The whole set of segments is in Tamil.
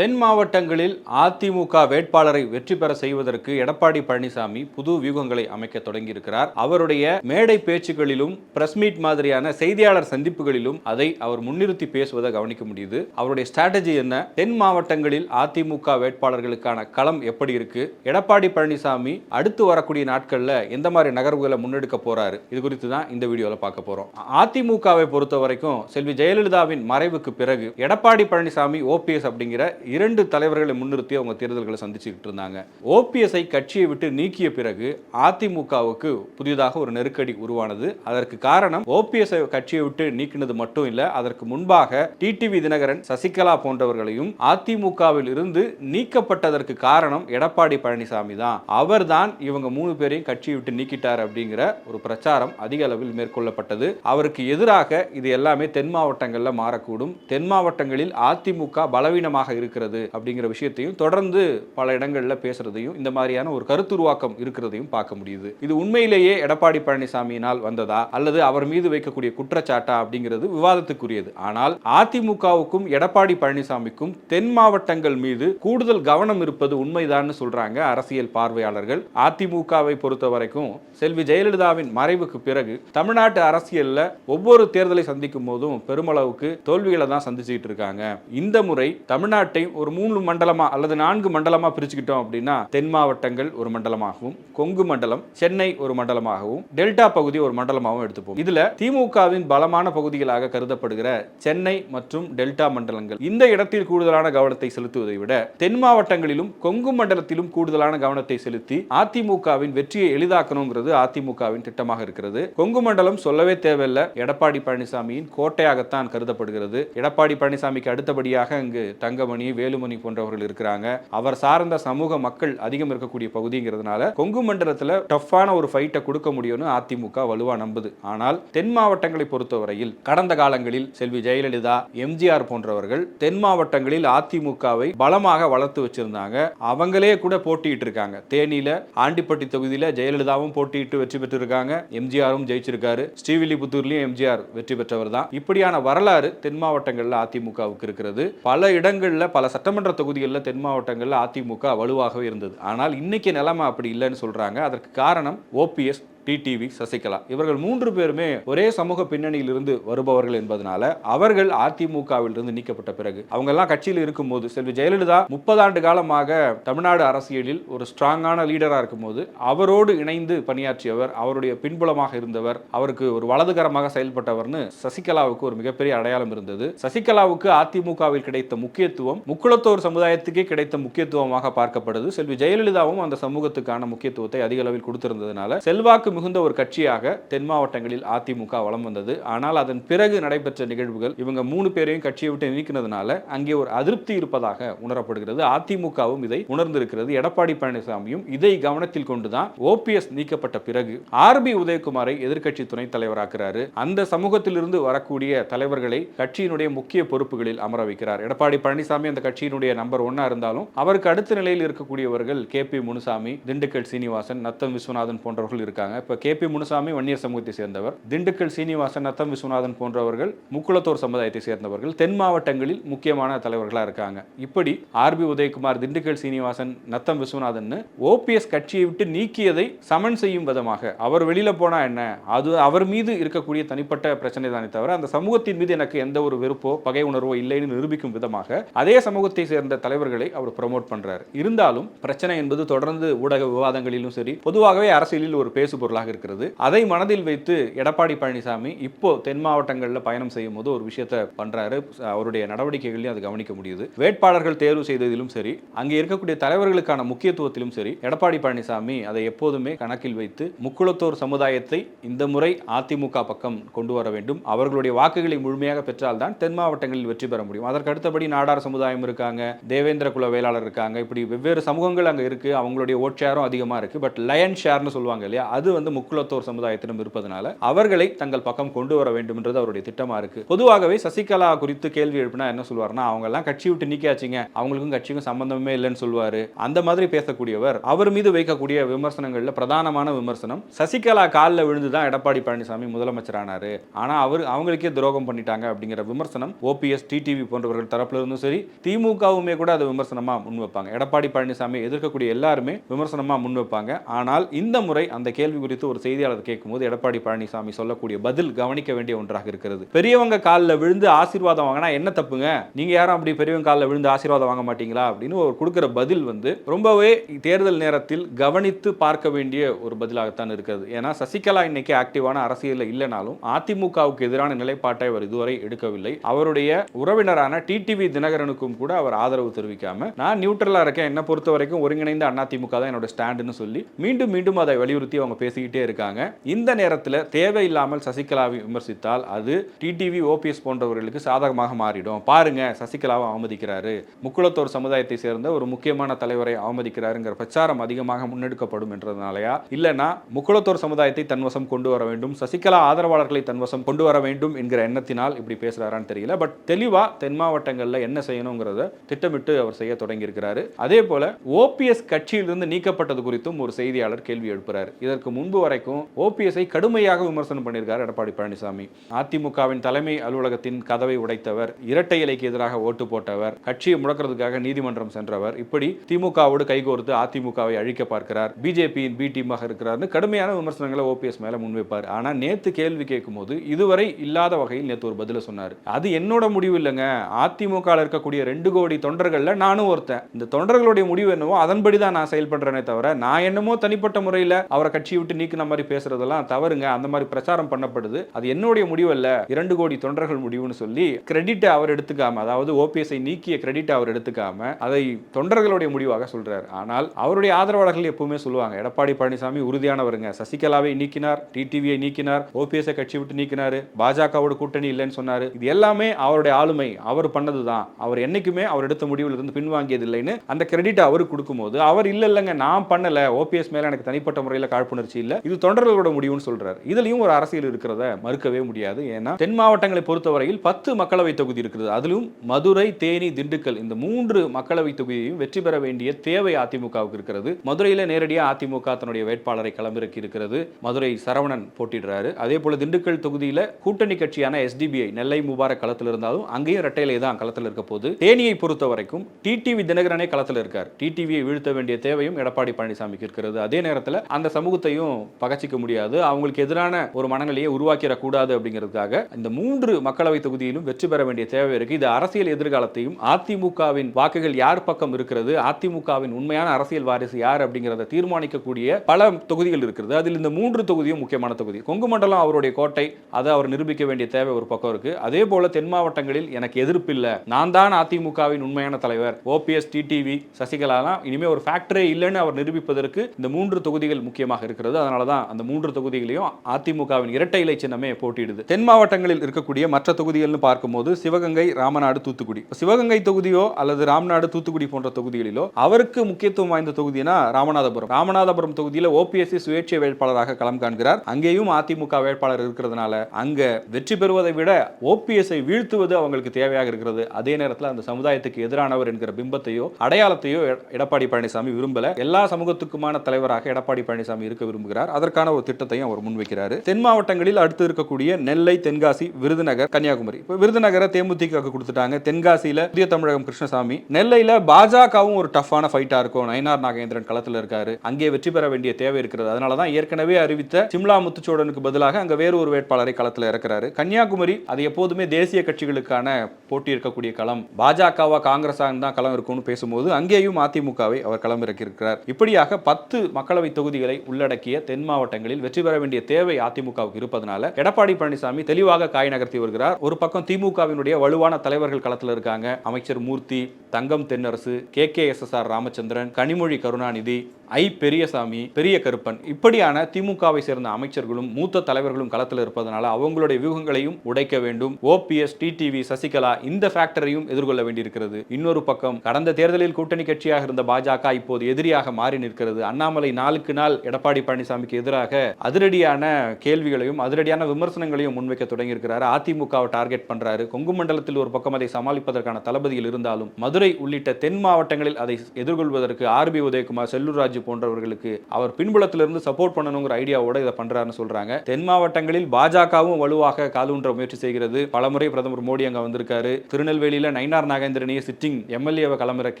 தென் மாவட்டங்களில் அதிமுக வேட்பாளரை வெற்றி பெற செய்வதற்கு எடப்பாடி பழனிசாமி புது வியூகங்களை அமைக்க தொடங்கியிருக்கிறார். அவருடைய மேடை பேச்சுகளிலும் பிரஸ் மீட் மாதிரியான செய்தியாளர் சந்திப்புகளிலும் அதை அவர் முன்னிறுத்தி பேசுவதை கவனிக்க முடியுது. அவருடைய ஸ்ட்ராட்டஜி என்ன? தென் மாவட்டங்களில் அதிமுக வேட்பாளர்களுக்கான களம் எப்படி இருக்கு? எடப்பாடி பழனிசாமி அடுத்து வரக்கூடிய நாட்கள்ல எந்த மாதிரி நகர்வுகளை முன்னெடுக்க போறாரு? இது குறித்து தான் இந்த வீடியோவில் பார்க்க போறோம். அதிமுகவை பொறுத்த வரைக்கும் செல்வி ஜெயலலிதாவின் மறைவுக்கு பிறகு எடப்பாடி பழனிசாமி ஓபிஎஸ் அப்படிங்கிற இரண்டு தலைவர்களை முன்னிறுத்தி அவங்க தேர்தல்களை சந்திச்சுக்கிட்டு இருந்தாங்க. ஓபிஎஸ்ஐ கட்சியை விட்டு நீக்கிய பிறகு அதிமுகவுக்கு புதிதாக ஒரு நெருக்கடி உருவானது. அதற்கு காரணம் ஓபிஎஸ்ஐ கட்சியை விட்டு நீக்கினது மட்டும் இல்லை அதற்கு முன்பாக டிடிவி தினகரன் சசிகலா போன்றவர்களையும் அதிமுகவில் இருந்து நீக்கப்பட்டதற்கு காரணம் எடப்பாடி பழனிசாமி தான். அவர்தான் இவங்க மூணு பேரையும் கட்சியை விட்டு நீக்கிட்டார் அப்படிங்கிற ஒரு பிரச்சாரம் அதிக அளவில் மேற்கொள்ளப்பட்டது. அவருக்கு எதிராக இது எல்லாமே தென் மாவட்டங்களில் மாறக்கூடும். தென் மாவட்டங்களில் அதிமுக பலவீனமாக இருக்கிறது அப்படிங்கிற விஷயத்தையும் தொடர்ந்து பல இடங்களில் பேசுறதையும் இந்த மாதிரியான ஒரு கருத்துருவாக்கம் இருக்கிறதையும் பார்க்க முடியுது. இது உண்மையிலேயே எடப்பாடி பழனிசாமியினால் வந்ததா அல்லது அவர் மீது வைக்கக்கூடிய குற்றச்சாட்டா அப்படிங்கிறது விவாதத்துக்குரியது. ஆனால் அதிமுகவுக்கும் எடப்பாடி பழனிசாமிக்கும் தென் மாவட்டங்கள் மீது கூடுதல் கவனம் இருப்பது உண்மைதான்னு சொல்றாங்க அரசியல் பார்வையாளர்கள். அதிமுகவை பொறுத்த வரைக்கும் செல்வி ஜெயலலிதாவின் மறைவுக்கு பிறகு தமிழ்நாட்டு அரசியல்ல ஒவ்வொரு தேர்தலை சந்திக்கும் போதும் பெருமளவுக்கு தோல்விகளை தான் சந்திச்சுக்கிட்டு இருக்காங்க. இந்த முறை தமிழ்நாட்டை ஒரு மூணு மண்டலமா அல்லது நான்கு மண்டலமா பிரிச்சுக்கிட்டோம் அப்படின்னா தென் மாவட்டங்கள் ஒரு மண்டலமாகவும் கொங்கு மண்டலம் சென்னை ஒரு மண்டலமாகவும் டெல்டா பகுதி ஒரு மண்டலமாகவும் எடுத்துப்போம். இதுல திமுகவின் பலமான பகுதிகளாக கருதப்படுகிற சென்னை மற்றும் டெல்டா மண்டலங்கள். இந்த இடத்தில் கூடுதலான கவனத்தை செலுத்துவதை விட தென் மாவட்டங்களிலும் கொங்கு மண்டலத்திலும் கூடுதலான கவனத்தை செலுத்தி அதிமுகவின் வெற்றியை எளிதாக்கணுங்கிறது அதிமுகவின் திட்டமாக இருக்கிறது. கொங்கு மண்டலம் சொல்லவே தேவையில்லை. எடப்பாடி பழனிசாமியின் கோட்டையாகத்தான் கருதப்படுகிறது. எடப்பாடி பழனிசாமிக்கு அடுத்தபடியாக இங்கு தங்கமணி வேலுமணி போன்றவர்கள் இருக்கிறாங்க. அவர் சார்ந்த சமூக மக்கள் அதிகம் இருக்கக்கூடிய பகுதிங்கிறதுனால கொங்கு மண்டலத்தில் டஃப்பான ஒரு ஃபைட்டை கொடுக்க முடியும்னு அதிமுக வலுவா நம்புது. ஆனால் தென் மாவட்டங்களை பொறுத்தவரையில் கடந்த காலங்களில் செல்வி ஜெயலலிதா எம்ஜிஆர் போன்றவர்கள் தென் மாவட்டங்களில் அதிமுகவை பலமாக வளர்த்து வச்சிருந்தாங்க. அவங்களே கூட போட்டியிட்டு இருக்காங்க. தேனியில ஆண்டிப்பட்டி தொகுதியில் ஜெயலலிதாவும் போட்டியிட்டு வெற்றி பெற்றிருக்காங்க. எம்ஜிஆரும் ஜெயிச்சிருக்காரு. ஸ்ரீவில்லிபுத்தூர்லயும் எம்ஜிஆர் வெற்றி பெற்றவர் தான். இப்படியான வரலாறு தென் மாவட்டங்களில் அதிமுகவுக்கு இருக்கிறது. பல இடங்களில் பல சட்டமன்ற தொகுதிகளில் தென் மாவட்டங்களில் அதிமுக வலுவாகவே இருந்தது. ஆனால் இன்னைக்கு நிலைமை அப்படி இல்லைன்னு சொல்றாங்க. அதற்கு காரணம் ஓபிஎஸ் டிடிவி சசிகலா. இவர்கள் மூன்று பேருமே ஒரே சமூக பின்னணியிலிருந்து வருபவர்கள் என்பதனால அவர்கள் அதிமுகவில் இருந்து நீக்கப்பட்ட பிறகு அவங்க எல்லாம் கட்சியில் இருக்கும்போது செல்வி ஜெயலலிதா முப்பதாண்டு காலமாக தமிழ்நாடு அரசியலில் ஒரு ஸ்ட்ராங்கான லீடரா இருக்கும்போது அவரோடு இணைந்து பணியாற்றியவர் அவருடைய பின்புலமாக இருந்தவர் அவருக்கு ஒரு வலதுகரமாக செயல்பட்டவர்னு சசிகலாவுக்கு ஒரு மிகப்பெரிய அடையாளம் இருந்தது. சசிகலாவுக்கு அதிமுகவில் கிடைத்த முக்கியத்துவம் முக்குளத்தோர் சமுதாயத்துக்கே கிடைத்த முக்கியத்துவமாக பார்க்கப்படுது. செல்வி ஜெயலலிதாவும் அந்த சமூகத்துக்கான முக்கியத்துவத்தை அதிக அளவில் கொடுத்திருந்ததுனால செல்வாக்கு மிகுந்த ஒரு கட்சியாக தென் மாவட்டங்களில் அதிமுக வலம் வந்தது. ஆனால் அதன் பிறகு நடைபெற்ற நிகழ்வுகள் இவங்க மூணு பேரையும் கட்சியை விட்டு நீக்கினதுனால அங்கே ஒரு அதிருப்தி இருப்பதாக உணரப்படுகிறது. அதிமுகவும் இதை உணர்ந்திருக்கிறது. எடப்பாடி பழனிசாமியும் இதை கவனத்தில் கொண்டுதான் ஓபிஎஸ் நீக்கப்பட்ட பிறகு ஆர்பி உதயகுமாரை எதிர்க்கட்சி துணைத் தலைவராக்குறாரு. அந்த சமூகத்திலிருந்து வரக்கூடிய தலைவர்களை கட்சியினுடைய முக்கிய பொறுப்புகளில் அமர வைக்கிறார். எடப்பாடி பழனிசாமி அந்த கட்சியினுடைய நம்பர் ஒன்னா இருந்தாலும் அவருக்கு அடுத்த நிலையில் இருக்கக்கூடியவர்கள் கே பி முனுசாமி திண்டுக்கல் சீனிவாசன் நத்தம் விஸ்வநாதன் போன்றவர்கள் இருக்காங்க. இப்போ கே பி முனுசாமி வன்னியர் சமூகத்தை சேர்ந்தவர் திண்டுக்கல் சீனிவாசன் நத்தம் விஸ்வநாதன் போன்றவர்கள் முக்குளத்தோர் சமுதாயத்தை சேர்ந்தவர்கள் தென் மாவட்டங்களில் முக்கியமான தலைவர்களா இருக்காங்க. இப்படி ஆர்பி உதயகுமார் திண்டுக்கல் சீனிவாசன் நத்தம் விஸ்வநாதன் ஓபிஎஸ் கட்சியை விட்டு நீக்கியதை சமன் செய்யும் விதமாக அவர் வெளியில போனா என்ன? அது அவர் மீது இருக்கக்கூடிய தனிப்பட்ட பிரச்சனை தானே தவிர அந்த சமூகத்தின் மீது எனக்கு எந்த ஒரு வெறுப்போ பகை உணர்வோ இல்லைன்னு நிரூபிக்கும் விதமாக அதே சமூகத்தை சேர்ந்த தலைவர்களை அவர் ப்ரமோட் பண்றார். இருந்தாலும் பிரச்சனை என்பது தொடர்ந்து ஊடக விவாதங்களிலும் சரி பொதுவாகவே அரசியலில் ஒரு பேசு பொருளாக இருக்கிறது. அதை மனதில் வைத்து எடப்பாடி பழனிசாமி இப்போ தென் மாவட்டங்களில் பயணம் செய்யும் போது ஒரு விஷயத்தை பண்றாரு. அவருடைய நடவடிக்கைகளையும் அது கவனிக்க முடியுது. வேட்பாளர்கள் தேர்வு செய்ததிலும் சரி அங்கே இருக்கக்கூடிய தலைவர்களுக்கான முக்கியத்துவத்திலும் சரி எடப்பாடி பழனிசாமி அதை எப்போதுமே கணக்கில் வைத்து முக்குளத்தோர் சமுதாயத்தை இந்த முறை அதிமுக பக்கம் கொண்டு வர வேண்டும். அவர்களுடைய வாக்குகளை முழுமையாக பெற்றால்தான் தென் மாவட்டங்களில் வெற்றி பெற முடியும். அதற்கு அடுத்தபடி நாடார் சமுதாயம் இருக்காங்க தேவேந்திர குல வேளாளர் இருக்காங்க. இப்படி வெவ்வேறு சமூகங்கள் அங்கே இருக்கு. அவங்களுடைய ஓட் ஷேரும் அதிகமாக இருக்கு. பட் லயன் ஷேர்னு சொல்லுவாங்க இல்லையா? அது வந்து வந்து முக்குலத்தோர் சமுதாயத்திடம் இருப்பதனால அவர்களை தங்கள் பக்கம் கொண்டு வர வேண்டும் என்றது அவருடைய திட்டமா இருக்கு. பொதுவாகவே சசிகலா குறித்து கேள்வி எழுப்பினா என்ன சொல்வார்னா அவங்க எல்லாம் கட்சி விட்டு நீக்கியாச்சுங்க. அவங்களுக்கும் கட்சிக்கும் சம்பந்தமே இல்லைன்னு சொல்லுவாரு அந்த மாதிரி பேசக்கூடியவர் அவர் மீது வைக்கக்கூடிய விமர்சனங்கள்ல பிரதானமான விமர்சனம் சசிகலா காலில் விழுந்து தான் எடப்பாடி பழனிசாமி முதலமைச்சரானாரு. ஆனா அவர் அவங்களுக்கே துரோகம் பண்ணிட்டாங்க அப்படிங்கிற விமர்சனம் ஓபிஎஸ் டிடிவி போன்றவர்கள் தரப்புல இருந்தும் சரி திமுகவுமே கூட அதை விமர்சனமா முன்வைப்பாங்க. எடப்பாடி பழனிசாமி எதிர்க்கக்கூடிய எல்லாருமே விமர்சனமா முன்வைப்பாங்க. ஆனால் இந்த முறை அந்த கேள்வி குறித்து ஒரு செய்தியாளர் கேட்கும்போது எடப்பாடி பழனிசாமி சொல்லக்கூடிய பதில் கவனிக்க வேண்டிய ஒன்றாக இருக்கிறது. பெரியவங்க காலில் விழுந்து ஆசீர்வாதம் வாங்கினா என்ன தப்புங்க? நீங்க யாரும் அப்படி பெரியவங்க காலில் விழுந்து ஆசீர்வாதம் வாங்க மாட்டீங்களா? அப்படின்னு ஒரு கொடுக்குற பதில் வந்து ரொம்பவே தேர்தல் நேரத்தில் கவனித்து பார்க்க வேண்டிய ஒரு பதிலாகத்தான் இருக்கிறது. ஏன்னா சசிகலா இன்னைக்கு ஆக்டிவான அரசியலில் இல்லைனாலும் அதிமுகவுக்கு எதிரான நிலைப்பாட்டை அவர் இதுவரை எடுக்கவில்லை. அவருடைய உறவினரான டிடிவி தினகரனுக்கும் கூட அவர் ஆதரவு தெரிவிக்காம நான் நியூட்ரலா இருக்கேன். என்ன பொறுத்த வரைக்கும் ஒருங்கிணைந்த அதிமுக தான் என்னோட ஸ்டாண்டுன்னு சொல்லி மீண்டும் மீண்டும் அதை வலியுறுத்தி அவங்க பேசிக்கிட்டே இருக்காங்க. இந்த நேரத்தில் தேவையில்லாமல் சசிகலாவை விமர்சித்தால் அது டிடிவி ஓபிஎஸ் போன்றவர்களுக்கு சாதகமாக மாறிடும். பாருங்க சசிகலாவை அவமதிக்கிறாரு. முக்குளத்தோர் சமுதாயத்தை சேர்ந்த ஒரு முக்கியமான தலைவரை அவமதிக்கிறாருங்கிற பிரச்சாரம் அதிகமாக முன்னெடுக்கப்படும் என்றதுனாலயா? இல்லைன்னா முக்குளத்தோர் சமுதாயத்தை தன்வசம் கொண்டு வர வேண்டும் சசிகலா ஆதரவாளர்களை தன்வசம் கொண்டு வர வேண்டும் என்கிற எண்ணத்தினால் இப்படி பேசுறாரான்னு தெரியல. பட் தெளிவா தென் மாவட்டங்களில் என்ன செய்யணுங்கிறத திட்டமிட்டு அவர் செய்ய தொடங்கியிருக்கிறாரு. அதே போல ஓபிஎஸ் கட்சியிலிருந்து நீக்கப்பட்டது குறித்தும் ஒரு செய்தியாளர் கேள்வி எழுப்புறாரு. இதற்கு முன் முன்பு வரைக்கும் ஓபிஎஸ்ஐ கடுமையாக விமர்சனம் பண்ணியிருக்கார் எடப்பாடி பழனிசாமி. அதிமுகவின் தலைமை அலுவலகத்தின் கதவை உடைத்தவர் இரட்டை இலைக்கு எதிராக ஓட்டு போட்டவர் கட்சியை முடக்கிறதுக்காக நீதிமன்றம் சென்றவர். இப்படி திமுகவோடு கைகோர்த்து அதிமுகவை அழிக்க பார்க்கிறார். பிஜேபியின் பி டீமாக இருக்கிறார்னு கடுமையான விமர்சனங்களை ஓபிஎஸ் மேல முன்வைப்பார். ஆனா நேத்து கேள்வி கேட்கும்போது இதுவரை இல்லாத வகையில் நேத்து ஒரு பதில சொன்னார். அது என்னோட முடிவு இல்லைங்க. அதிமுக இருக்கக்கூடிய ரெண்டு கோடி தொண்டர்கள்ல நானும் ஒருத்தன். இந்த தொண்டர்களுடைய முடிவு என்னவோ அதன்படி தான் நான் செயல்படுறேனே தவிர நான் என்னமோ தனிப்பட்ட முறையில் அவரை கட்சியை விட்டு நீக்கின மாதிரி பேசுறதெல்லாம் தவறுங்க. அந்த மாதிரி பிரச்சாரம் பண்ணப்படுது. அது என்னுடைய முடிவு அல்ல. இரண்டு கோடி தொண்டர்கள் முடிவுன்னு சொல்லி கிரெடிட்டை அவர் எடுத்துக்காம அதாவது ஓபிஎஸ்ஐ நீக்கிய கிரெடிட் அவர் எடுத்துக்காம அதை தொண்டர்களுடைய முடிவாக சொல்றாரு. ஆனால் அவருடைய ஆதரவாளர்கள் எப்பவுமே சொல்லுவாங்க எடப்பாடி பழனிசாமி உறுதியானவருங்க. சசிகலாவை நீக்கினார் டிடிவியை நீக்கினார் ஓபிஎஸ்ஐ கட்சி விட்டு நீக்கினார் பாஜகவோட கூட்டணி இல்லைன்னு சொன்னாரு. இது எல்லாமே அவருடைய ஆளுமை. அவர் பண்ணதுதான். அவர் என்னைக்குமே அவர் எடுத்த முடிவில் இருந்து பின்வாங்கியது இல்லைன்னு அந்த கிரெடிட் அவருக்கு கொடுக்கும்போது அவர் இல்ல இல்லைங்க நான் பண்ணல. ஓபிஎஸ் மேல எனக்கு தனிப்பட்ட முறையில் காழ்ப்புணர்ச்சி இல்லை. இது தொண்டர்களோட முடிவுன்னு சொல்றாரு. இதுலயும் ஒரு அரசியல் இருக்கிறத மறுக்கவே முடியாது. ஏன்னா தென் மாவட்டங்களை பொறுத்தவரையில் பத்து மக்களவை தொகுதி இருக்கிறது. அதிலும் மதுரை தேனி திண்டுக்கல் இந்த மூன்று மக்களவை தொகுதியையும் வெற்றி பெற வேண்டிய தேவை அதிமுகவுக்கு இருக்கிறது. மதுரையில நேரடியாக அதிமுக தன்னுடைய வேட்பாளரை களமிறக்கி இருக்கிறது. மதுரை சரவணன் போட்டிடுறாரு. அதே போல திண்டுக்கல் தொகுதியில கூட்டணி கட்சியான எஸ்டிபிஐ நெல்லை முபாரக் களத்தில் இருந்தாலும் அங்கேயும் ரெட்டையிலே தான் களத்தில் இருக்க போது தேனியை பொறுத்த வரைக்கும் டிடிவி தினகரனே களத்தில் இருக்கார். டிடிவியை வீழ்த்த வேண்டிய தேவையும் எடப்பாடி பழனிசாமிக்கு இருக்கிறது. அதே நேரத்தில் அந்த சமூகத்தையும் பகச்சிக்க முடியாது. அவங்களுக்கு எதிரான ஒரு மனநிலையை உருவாக்கிடக்கூடாது அப்படிங்கிறதுக்காக இந்த மூன்று மக்களவை தொகுதியிலும் வெற்றி பெற வேண்டிய தேவை இருக்கு. இது அரசியல் எதிர்காலத்தையும் அதிமுகவின் வாக்குகள் யார் பக்கம் இருக்கிறது அதிமுகவின் உண்மையான அரசியல் வாரிசு யார் அப்படிங்கிறத தீர்மானிக்கக்கூடிய பல தொகுதிகள் இருக்கிறது. அதில் இந்த மூன்று தொகுதியும் முக்கியமான தொகுதி. கொங்கு மண்டலம் அவருடைய கோட்டை அதை அவர் நிரூபிக்க வேண்டிய தேவை ஒரு பக்கம் இருக்கு. அதே போல தென் மாவட்டங்களில் எனக்கு எதிர்ப்பு இல்லை. நான் தான் அதிமுகவின் உண்மையான தலைவர். ஓபிஎஸ் டிடிவி சசிகலாலாம் இனிமே ஒரு ஃபேக்டரே இல்லைன்னு அவர் நிரூபிப்பதற்கு இந்த மூன்று தொகுதிகள் முக்கியமாக இருக்கிறது. அதனால தான் அந்த மூன்று தொகுதிகளையும் அதிமுகவின் இரட்டை இலை சின்னமே போட்டியிடுது. தென் மாவட்டங்களில் இருக்கக்கூடிய மற்ற தொகுதிகள்னு பார்க்கும்போது சிவகங்கை ராமநாடு தூத்துக்குடி. சிவகங்கை தொகுதியோ அல்லது ராமநாடு தூத்துக்குடி போன்ற தொகுதிகளிலோ அவருக்கு முக்கியத்துவம் வாய்ந்த தொகுதினா ராமநாதபுரம். ராமநாதபுரம் தொகுதியில் ஓபிஎஸ்சி சுயேட்சை வேட்பாளராக களம் காண்கிறார். அங்கேயும் அதிமுக வேட்பாளர் இருக்கிறதுனால அங்க வெற்றி பெறுவதை விட ஓபிஎஸ்ஐ வீழ்த்துவது அவங்களுக்கு தேவையாக இருக்கிறது. அதே நேரத்தில் அந்த சமுதாயத்துக்கு எதிரானவர் என்கிற பிம்பத்தையோ அடையாளத்தையோ எடப்பாடி பழனிசாமி விரும்பல. எல்லா சமூகத்துக்குமான தலைவராக எடப்பாடி பழனிசாமி இருக்க விரும்புகிறார். இருக்கிறார் அதற்கான ஒரு திட்டத்தையும் அவர் முன்வைக்கிறார். தென் மாவட்டங்களில் அடுத்து இருக்கக்கூடிய நெல்லை தென்காசி விருதுநகர் கன்னியாகுமரி. இப்போ விருதுநகரை தேமுதிக கொடுத்துட்டாங்க. தென்காசியில் புதிய தமிழகம் கிருஷ்ணசாமி. நெல்லையில் பாஜகவும் ஒரு டஃப்பான ஃபைட்டாக இருக்கும். நயனார் நாகேந்திரன் களத்தில் இருக்காரு. அங்கே வெற்றி பெற வேண்டிய தேவை இருக்கிறது. அதனால தான் ஏற்கனவே அறிவித்த சிம்லா முத்துச்சோடனுக்கு பதிலாக அங்கே வேறு ஒரு வேட்பாளரை களத்தில் இறக்குறாரு. கன்னியாகுமரி அது எப்போதுமே தேசிய கட்சிகளுக்கான போட்டி இருக்கக்கூடிய களம். பாஜகவா காங்கிரஸாக தான் களம் இருக்கும்னு பேசும்போது அங்கேயும் அதிமுகவை அவர் களம் இறக்கியிருக்கிறார் இப்படியாக பத்து மக்களவை தொகுதிகளை உள்ளடக்கிய தென் மாவட்டங்களில் வெற்றி பெற வேண்டிய தேவை அதிமுகவுக்கு இருப்பதனால எடப்பாடி பழனிசாமி தெளிவாக காய் நகர்த்தி வருகிறார். ஒரு பக்கம் திமுகவினுடைய வலுவான தலைவர்கள் களத்தில் இருக்காங்க. அமைச்சர் Moorthy Thangam Thennarasu K K S S R Ramachandran Kanimozhi Karunanidhi I Periyasamy Periya Karuppan இப்படியான திமுகவை சேர்ந்த அமைச்சர்களும் மூத்த தலைவர்களும் களத்தில் இருப்பதனால அவங்களுடைய வியூகங்களையும் உடைக்க வேண்டும். ஓபிஎஸ் டிடிவி சசிகலா இந்த ஃபேக்டரையும் எதிர்கொள்ள வேண்டியிருக்கிறது. இன்னொரு பக்கம் கடந்த தேர்தலில் கூட்டணி கட்சியாக இருந்த பாஜக இப்போது எதிரியாக மாறி நிற்கிறது. அண்ணாமலை நாளுக்கு நாள் எடப்பாடி பழனிசாமிக்கு எதிராக அதிரடியான கேள்விகளையும் அதிரடியான விமர்சனங்களையும் முன்வைக்க தொடங்கியிருக்கிறார். அதிமுகவை டார்கெட் பண்றாரு. கொங்கு மண்டலத்தில் ஒரு பக்கம் அதை சமாளிப்பதற்கான தளபதியில் இருந்தாலும் மதுரை உள்ளிட்ட தென் மாவட்டங்களில் அதை எதிர்கொள்வதற்கு ஆர்பி உதயகுமார் செல்லூர் ராஜ் போன்றவர்களுக்கு அவர் பின்புலத்திலிருந்து சப்போர்ட் பண்ணணுங்கிற ஐடியாவோட இதை பண்றாருன்னு சொல்றாங்க. தென் மாவட்டங்களில் பாஜகவும் வலுவாக காலூன்ற முயற்சி செய்கிறது. பலமுறை பிரதமர் மோடி அங்க வந்திருக்காரு. திருநெல்வேலியில நயினார் நாகேந்திரனையே சிட்டிங் எம்எல்ஏவை களமிறக்கி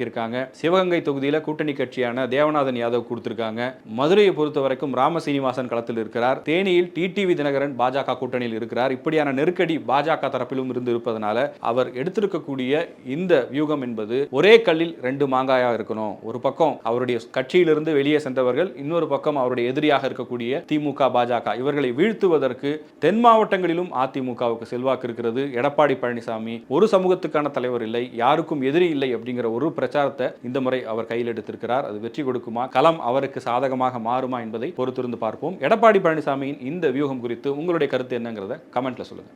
இருக்காங்க சிவகங்கை தொகுதியில கூட்டணி கட்சியான தேவநாதன் யாதவ் கொடுத்திருக்காங்க. மதுரையை பொறுத்த வரைக்கும் ராம சீனிவாசன் களத்தில் இருக்கிறார். தேனியில் டிடிவி தினகரன் பாஜக கூட்டணியில் இருக்கிறார். இப்படியான நெருக்கடி பாஜக தரப்பிலும் இருந்து இருப்பதனால அவர் எடுத்திருக்கக்கூடிய இந்த வியூகம் என்பது ஒரே கல்லில் ரெண்டு மாங்காயா இருக்கணும். ஒரு பக்கம் அவருடைய கட்சியிலிருந்து வெளியே சென்றவர்கள் இன்னொரு பக்கம் அவருடைய எதிரியாக இருக்கக்கூடிய திமுக பாஜக இவர்களை வீழ்த்துவதற்கு தென் மாவட்டங்களிலும் அதிமுகவுக்கு செல்வாக்கு இருக்கிறது. எடப்பாடி பழனிசாமி ஒரு சமூகத்துக்கான தலைவர் இல்லை யாருக்கும் எதிரி இல்லை அப்படிங்கிற ஒரு பிரச்சாரத்தை இந்த முறை அவர் கையில் எடுத்திருக்கிறார். அது வெற்றி கொடுக்குமா? களம் அவருக்கு சாதகமாக மாறுமா என்பதை பொறுத்திருந்து பார்ப்போம். எடப்பாடி பழனிசாமியின் இந்த வியூகம் குறித்து உங்களுடைய கருத்து என்னங்கிறத கமெண்ட்ல சொல்லுங்க.